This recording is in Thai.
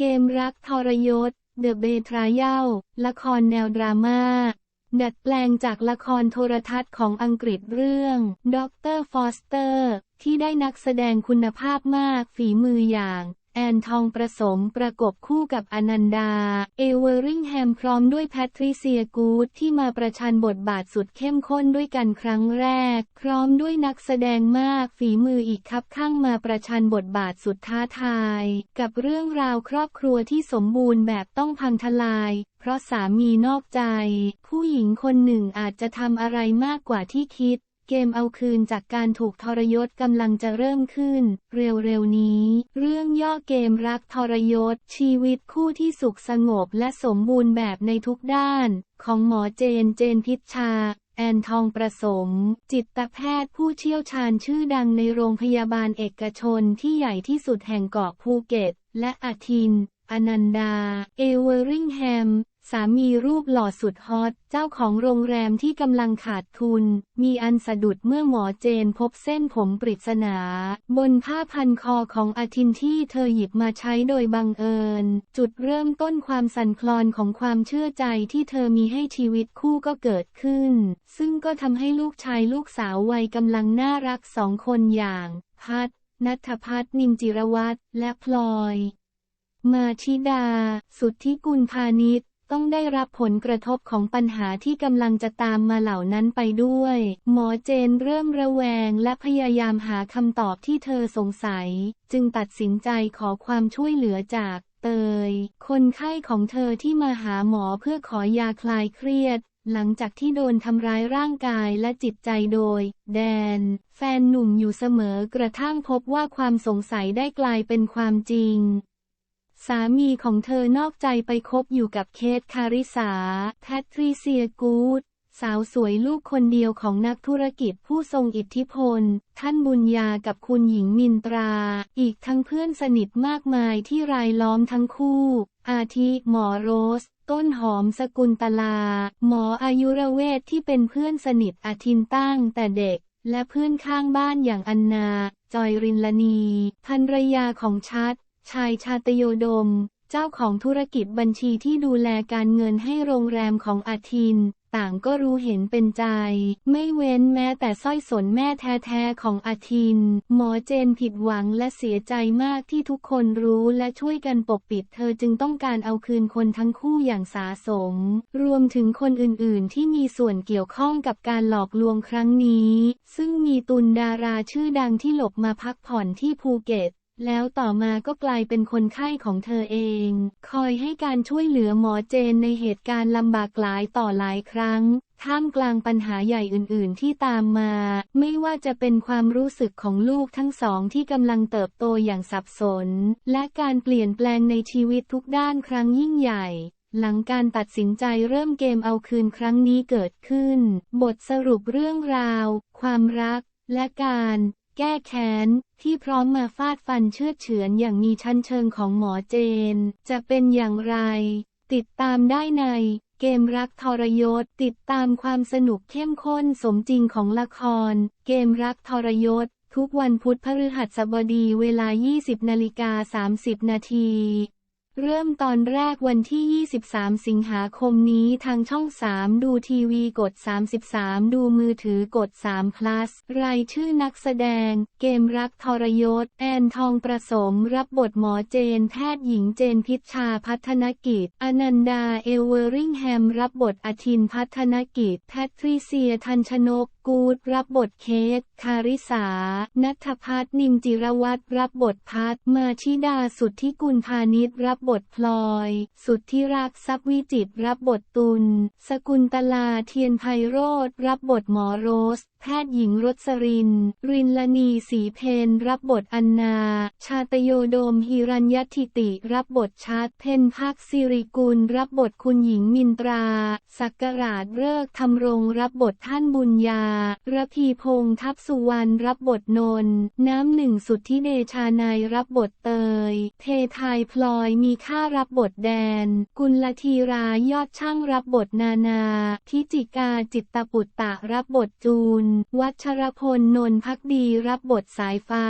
เกมรักทรยศ The Betrayal ละครแนวดราม่า ดัดแปลงจากละครโทรทัศน์ของอังกฤษเรื่องด็อกเตอร์ฟอสเตอร์ที่ได้นักแสดงคุณภาพมากฝีมืออย่าง แอนทองประสมประกบคู่กับอนันดา เอเวอริงแฮมพร้อมด้วยแพทริเซียกูดที่มาประชันบทบาทสุดเข้มข้นด้วยกันครั้งแรก พร้อมด้วยนักแสดงมากฝีมืออีกคับข้างมาประชันบทบาทสุดท้าทาย กับเรื่องราวครอบครัวที่สมบูรณ์แบบต้องพังทลาย เพราะสามีนอกใจ ผู้หญิงคนหนึ่งอาจจะทำอะไรมากกว่าที่คิด เกมเอาคืนจากการถูกทรยศกำลังจะเริ่มขึ้น เร็วๆนี้ เรื่องย่อเกมรักทรยศ ชีวิตคู่ที่สุขสงบและสมบูรณ์แบบในทุกด้าน ของหมอเจนเจนพิชชาแอนทองประสม จิตแพทย์ผู้เชี่ยวชาญชื่อดังในโรงพยาบาลเอกชนที่ใหญ่ที่สุดแห่งเกาะภูเก็ต และอาทิน อนันดา เอเวอริงแฮม สามีรูปหล่อสุดฮอต เจ้าของโรงแรมที่กำลังขาดทุน มีอันสะดุดเมื่อหมอเจนพบเส้นผมปริศนา บนผ้าพันคอของอาทินที่เธอหยิบมาใช้โดยบังเอิญ จุดเริ่มต้นความสั่นคลอนของความเชื่อใจที่เธอมีให้ชีวิตคู่ก็เกิดขึ้น ซึ่งก็ทำให้ลูกชายลูกสาววัยกำลังน่ารักสองคนอย่าง พัฒนัทพัฒน์นิมจิรวัตรและพลอย มาชิดา สุทธิกุลพาณิช ต้องได้รับผลกระทบของปัญหาที่กำลังจะตามมาเหล่านั้นไปด้วย หมอเจนเริ่มระแวงและพยายามหาคำตอบที่เธอสงสัย จึงตัดสินใจขอความช่วยเหลือจากเตย คนไข้ของเธอที่มาหาหมอเพื่อขอยาคลายเครียด หลังจากที่โดนทำร้ายร่างกายและจิตใจโดย แดน แฟนหนุ่มอยู่เสมอกระทั่งพบว่าความสงสัยได้กลายเป็นความจริง สามีของเธอนอกใจไปคบอยู่กับเคทคาริสา แพทริเซียกูดสาวสวยลูกคนเดียวของนักธุรกิจผู้ทรงอิทธิพล ท่านบุญญากับคุณหญิงมินตรา อีกทั้งเพื่อนสนิทมากมายที่รายล้อมทั้งคู่ อาทิหมอโรส ต้นหอมสกุลตลา หมออายุรเวทที่เป็นเพื่อนสนิทอาทินตั้งแต่เด็ก และเพื่อนข้างบ้านอย่างอันนา จอยรินลนีภรรยาของชัด ชายชาตโยดม เจ้าของธุรกิจบัญชีที่ดูแลการเงินให้โรงแรมของอาทิน ต่างก็รู้เห็นเป็นใจ ไม่เว้นแม้แต่สร้อยสนแม่แท้ๆของอาทิน หมอเจนผิดหวังและเสียใจมากที่ทุกคนรู้และช่วยกันปกปิดเธอจึงต้องการเอาคืนคนทั้งคู่อย่างสาสม รวมถึงคนอื่นๆ ที่มีส่วนเกี่ยวข้องกับการหลอกลวงครั้งนี้ ซึ่งมีตุนดาราชื่อดังที่หลบมาพักผ่อนที่ภูเก็ต แล้วต่อมาก็กลายเป็นคนไข้ของเธอเอง คอยให้การช่วยเหลือหมอเจนในเหตุการณ์ลำบากหลายต่อหลายครั้ง ท่ามกลางปัญหาใหญ่อื่นๆที่ตามมา ไม่ว่าจะเป็นความรู้สึกของลูกทั้งสองที่กำลังเติบโตอย่างสับสน และการเปลี่ยนแปลงในชีวิตทุกด้านครั้งยิ่งใหญ่หลังการตัดสินใจเริ่มเกมเอาคืนครั้งนี้เกิดขึ้น บทสรุปเรื่องราว ความรัก และการ แก้แค้น ที่พร้อมมาฟาดฟันเชือเฉือนอย่างมีชั้นเชิงของหมอเจน จะเป็นอย่างไร ติดตามได้ใน เกมรักทรยศ ติดตามความสนุกเข้มข้นสมจริงของละคร เกมรักทรยศ ทุกวันพุธพฤหัสบดีเวลา 20นาฬิกา30นาที เริ่มตอนแรกวันที่ 23 สิงหาคมนี้ทางช่อง 3 ดูทีวีกด 33 ดูมือถือกด3 plus รายชื่อนักแสดง เกมรักทรยศ แอนทองประสม รับบทหมอเจน แพทย์หญิงเจนพิชชาพัฒนกิจ อนันดา เอเวอริงแฮม รับบทอาทินพัฒนกิจ แพทริเซีย ทันชนก กูดรับบทเคส คาริสา นัทพัฒน์นิมจิรวัตรรับบทพัฒมาชิดาสุทธิกุลพาณิชย์รับบทพลอย สุทธิรักทรัพย์วิจิตรรับบทตุล สกุลตลาเทียนไพโรธรับบทหมอโรสแพทย์หญิงรสริน รินลนีสีเพนรับบทอันนา ชาตโยโดมฮิรัญยทิติ รับบทชัดเพนพักสิริกุล รับบทคุณหญิงมินตรา สักกราชเลิกทำรง รับบทท่านบุญญา ระพีพงษ์ทัพสุวรรณ รับบทนนท์น้ำหนึ่งสุดทธิเดชานาย รับบทเตย เททายพลอยมีค่ารับบทแดน กุลธีรายอดช่างรับบทนานาทิจิกาจิตตปุตตะรับบทจูนวัชรพลนนท์พักดีรับบทสายฟ้า